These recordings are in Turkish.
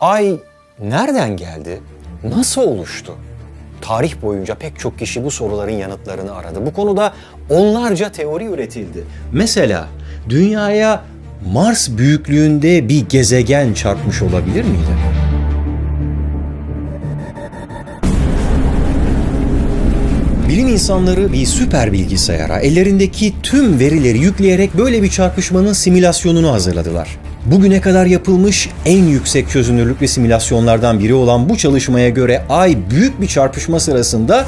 Ay nereden geldi? Nasıl oluştu? Tarih boyunca pek çok kişi bu soruların yanıtlarını aradı. Bu konuda onlarca teori üretildi. Mesela dünyaya Mars büyüklüğünde bir gezegen çarpmış olabilir miydi? Bilim insanları bir süper bilgisayara ellerindeki tüm verileri yükleyerek böyle bir çarpışmanın simülasyonunu hazırladılar. Bugüne kadar yapılmış en yüksek çözünürlüklü simülasyonlardan biri olan bu çalışmaya göre Ay büyük bir çarpışma sırasında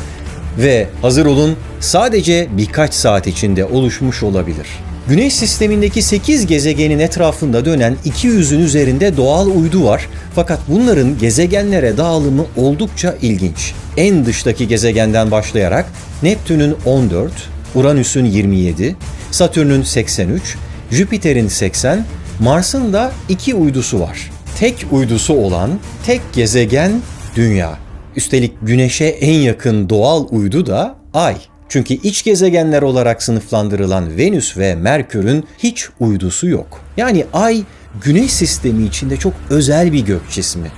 ve hazır olun sadece birkaç saat içinde oluşmuş olabilir. Güneş sistemindeki 8 gezegenin etrafında dönen 200'ün üzerinde doğal uydu var. Fakat bunların gezegenlere dağılımı oldukça ilginç. En dıştaki gezegenden başlayarak Neptün'ün 14, Uranüs'ün 27, Satürn'ün 83, Jüpiter'in 80, Mars'ın da iki uydusu var. Tek uydusu olan tek gezegen Dünya. Üstelik Güneş'e en yakın doğal uydu da Ay. Çünkü iç gezegenler olarak sınıflandırılan Venüs ve Merkür'ün hiç uydusu yok. Yani Ay Güneş sistemi içinde çok özel bir gök cismi.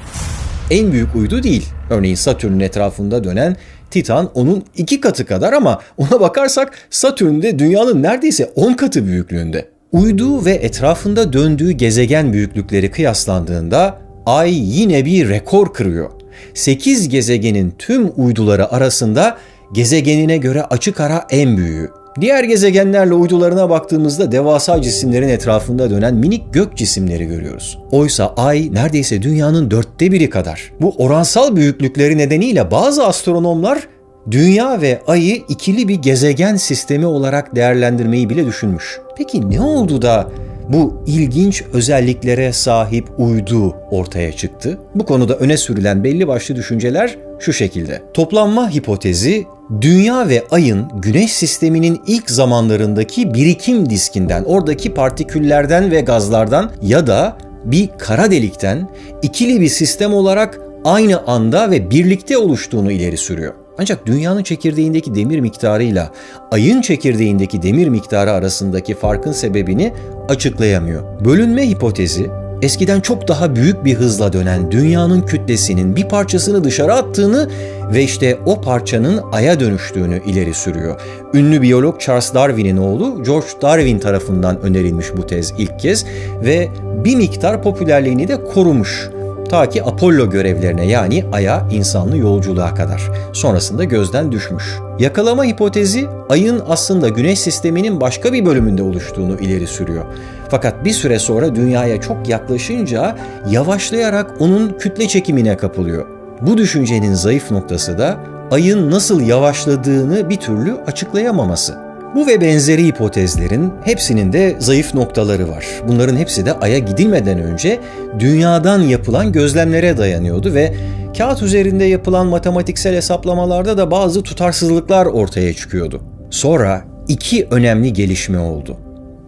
En büyük uydu değil. Örneğin Satürn'ün etrafında dönen Titan onun iki katı kadar ama ona bakarsak Satürn'de dünyanın neredeyse 10 katı büyüklüğünde. Uydu ve etrafında döndüğü gezegen büyüklükleri kıyaslandığında Ay yine bir rekor kırıyor. 8 gezegenin tüm uyduları arasında gezegenine göre açık ara en büyüğü. Diğer gezegenlerle uydularına baktığımızda devasa cisimlerin etrafında dönen minik gök cisimleri görüyoruz. Oysa Ay neredeyse dünyanın dörtte biri kadar. Bu oransal büyüklükleri nedeniyle bazı astronomlar Dünya ve Ay'ı ikili bir gezegen sistemi olarak değerlendirmeyi bile düşünmüş. Peki ne oldu da bu ilginç özelliklere sahip uydu ortaya çıktı? Bu konuda öne sürülen belli başlı düşünceler şu şekilde. Toplanma hipotezi Dünya ve Ay'ın Güneş sisteminin ilk zamanlarındaki birikim diskinden, oradaki partiküllerden ve gazlardan ya da bir kara delikten ikili bir sistem olarak aynı anda ve birlikte oluştuğunu ileri sürüyor. Ancak dünyanın çekirdeğindeki demir miktarıyla ayın çekirdeğindeki demir miktarı arasındaki farkın sebebini açıklayamıyor. Bölünme hipotezi eskiden çok daha büyük bir hızla dönen dünyanın kütlesinin bir parçasını dışarı attığını ve işte o parçanın aya dönüştüğünü ileri sürüyor. Ünlü biyolog Charles Darwin'in oğlu George Darwin tarafından önerilmiş bu tez ilk kez ve bir miktar popülerliğini de korumuş. Ta ki Apollo görevlerine yani Ay'a insanlı yolculuğa kadar. Sonrasında gözden düşmüş. Yakalama hipotezi Ay'ın aslında Güneş sisteminin başka bir bölümünde oluştuğunu ileri sürüyor. Fakat bir süre sonra Dünya'ya çok yaklaşınca yavaşlayarak onun kütle çekimine kapılıyor. Bu düşüncenin zayıf noktası da Ay'ın nasıl yavaşladığını bir türlü açıklayamaması. Bu ve benzeri hipotezlerin hepsinin de zayıf noktaları var. Bunların hepsi de Ay'a gidilmeden önce dünyadan yapılan gözlemlere dayanıyordu ve kağıt üzerinde yapılan matematiksel hesaplamalarda da bazı tutarsızlıklar ortaya çıkıyordu. Sonra iki önemli gelişme oldu.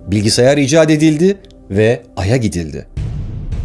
Bilgisayar icat edildi ve Ay'a gidildi.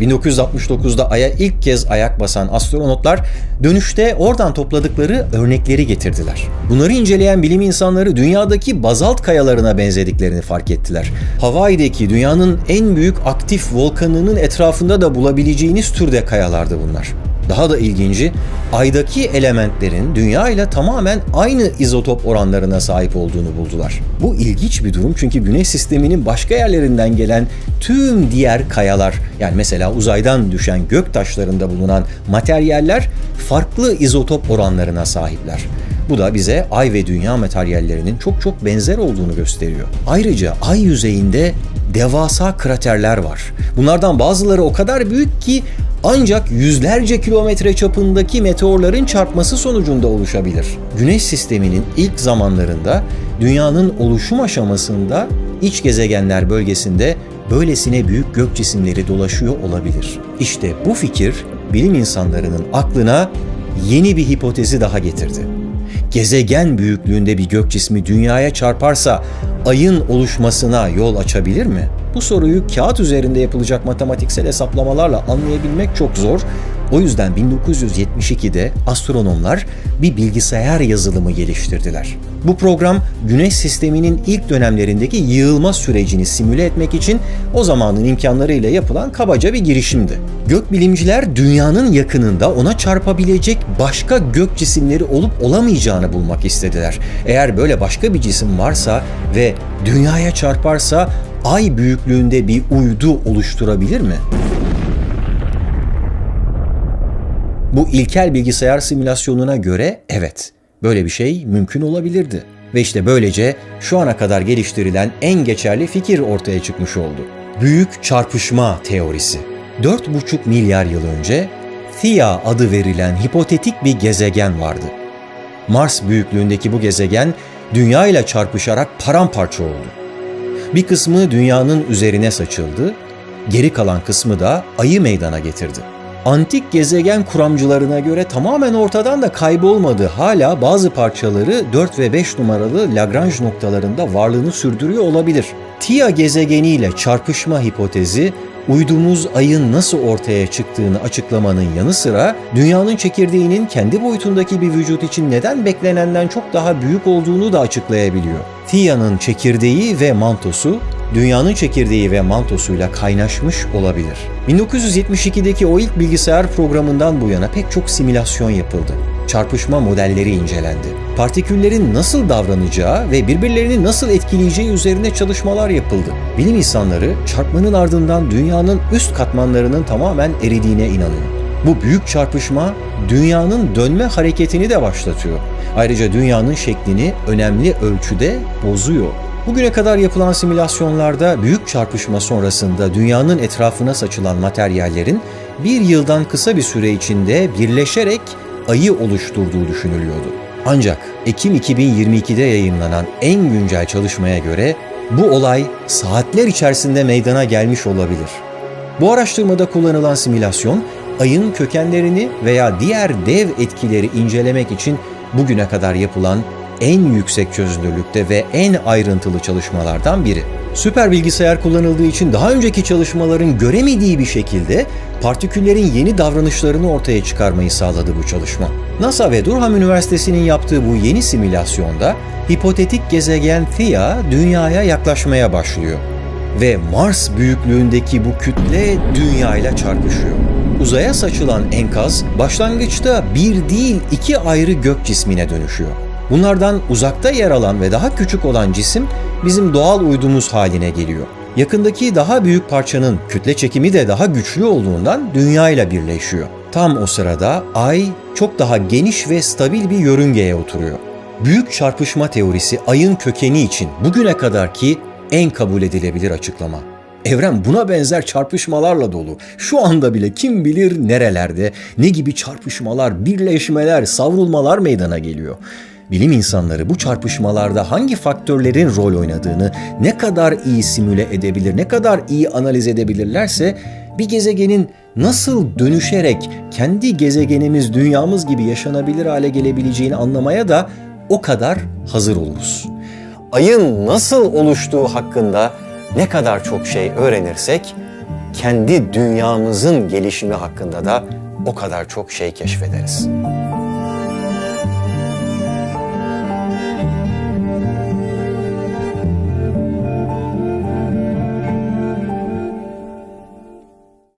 1969'da Ay'a ilk kez ayak basan astronotlar dönüşte oradan topladıkları örnekleri getirdiler. Bunları inceleyen bilim insanları dünyadaki bazalt kayalarına benzediklerini fark ettiler. Hawaii'deki dünyanın en büyük aktif volkanının etrafında da bulabileceğiniz türde kayalardı bunlar. Daha da ilginci, aydaki elementlerin dünya ile tamamen aynı izotop oranlarına sahip olduğunu buldular. Bu ilginç bir durum çünkü güneş sisteminin başka yerlerinden gelen tüm diğer kayalar yani mesela uzaydan düşen gök taşlarında bulunan materyaller farklı izotop oranlarına sahipler. Bu da bize ay ve dünya materyallerinin çok çok benzer olduğunu gösteriyor. Ayrıca ay yüzeyinde devasa kraterler var. Bunlardan bazıları o kadar büyük ki ancak yüzlerce kilometre çapındaki meteorların çarpması sonucunda oluşabilir. Güneş sisteminin ilk zamanlarında dünyanın oluşum aşamasında iç gezegenler bölgesinde böylesine büyük gök cisimleri dolaşıyor olabilir. İşte bu fikir bilim insanlarının aklına yeni bir hipotezi daha getirdi. Gezegen büyüklüğünde bir gök cismi dünyaya çarparsa ayın oluşmasına yol açabilir mi? Bu soruyu kağıt üzerinde yapılacak matematiksel hesaplamalarla anlayabilmek çok zor. O yüzden 1972'de astronomlar bir bilgisayar yazılımı geliştirdiler. Bu program Güneş sisteminin ilk dönemlerindeki yığılma sürecini simüle etmek için o zamanın imkanlarıyla yapılan kabaca bir girişimdi. Gökbilimciler dünyanın yakınında ona çarpabilecek başka gök cisimleri olup olamayacağını bulmak istediler. Eğer böyle başka bir cisim varsa ve dünyaya çarparsa ay büyüklüğünde bir uydu oluşturabilir mi? Bu ilkel bilgisayar simülasyonuna göre evet, böyle bir şey mümkün olabilirdi. Ve işte böylece şu ana kadar geliştirilen en geçerli fikir ortaya çıkmış oldu. Büyük çarpışma teorisi. 4,5 milyar yıl önce Theia adı verilen hipotetik bir gezegen vardı. Mars büyüklüğündeki bu gezegen Dünya ile çarpışarak paramparça oldu. Bir kısmı dünyanın üzerine saçıldı, geri kalan kısmı da ayı meydana getirdi. Antik gezegen kuramcılarına göre tamamen ortadan da kaybolmadı. Hala bazı parçaları 4 ve 5 numaralı Lagrange noktalarında varlığını sürdürüyor olabilir. Tia gezegeniyle çarpışma hipotezi uydumuz ayın nasıl ortaya çıktığını açıklamanın yanı sıra dünyanın çekirdeğinin kendi boyutundaki bir vücut için neden beklenenden çok daha büyük olduğunu da açıklayabiliyor. Thea'nın çekirdeği ve mantosu dünyanın çekirdeği ve mantosuyla kaynaşmış olabilir. 1972'deki o ilk bilgisayar programından bu yana pek çok simülasyon yapıldı. Çarpışma modelleri incelendi. Partiküllerin nasıl davranacağı ve birbirlerini nasıl etkileyeceği üzerine çalışmalar yapıldı. Bilim insanları çarpmanın ardından dünyanın üst katmanlarının tamamen eridiğine inanıyor. Bu büyük çarpışma dünyanın dönme hareketini de başlatıyor. Ayrıca dünyanın şeklini önemli ölçüde bozuyor. Bugüne kadar yapılan simülasyonlarda büyük çarpışma sonrasında dünyanın etrafına saçılan materyallerin bir yıldan kısa bir süre içinde birleşerek ayı oluşturduğu düşünülüyordu. Ancak Ekim 2022'de yayınlanan en güncel çalışmaya göre bu olay saatler içerisinde meydana gelmiş olabilir. Bu araştırmada kullanılan simülasyon ayın kökenlerini veya diğer dev etkileri incelemek için bugüne kadar yapılan en yüksek çözünürlükte ve en ayrıntılı çalışmalardan biri. Süper bilgisayar kullanıldığı için daha önceki çalışmaların göremediği bir şekilde partiküllerin yeni davranışlarını ortaya çıkarmayı sağladı bu çalışma. NASA ve Durham Üniversitesi'nin yaptığı bu yeni simülasyonda hipotetik gezegen Theia dünyaya yaklaşmaya başlıyor ve Mars büyüklüğündeki bu kütle dünya ile çarpışıyor. Uzaya saçılan enkaz başlangıçta bir değil iki ayrı gök cismine dönüşüyor. Bunlardan uzakta yer alan ve daha küçük olan cisim bizim doğal uydumuz haline geliyor. Yakındaki daha büyük parçanın kütle çekimi de daha güçlü olduğundan dünya ile birleşiyor. Tam o sırada ay çok daha geniş ve stabil bir yörüngeye oturuyor. Büyük çarpışma teorisi ayın kökeni için bugüne kadarki en kabul edilebilir açıklama. Evren buna benzer çarpışmalarla dolu. Şu anda bile kim bilir nerelerde, ne gibi çarpışmalar, birleşmeler, savrulmalar meydana geliyor. Bilim insanları bu çarpışmalarda hangi faktörlerin rol oynadığını ne kadar iyi simüle edebilir, ne kadar iyi analiz edebilirlerse bir gezegenin nasıl dönüşerek kendi gezegenimiz, dünyamız gibi yaşanabilir hale gelebileceğini anlamaya da o kadar hazır oluruz. Ayın nasıl oluştuğu hakkında ne kadar çok şey öğrenirsek kendi dünyamızın gelişimi hakkında da o kadar çok şey keşfederiz.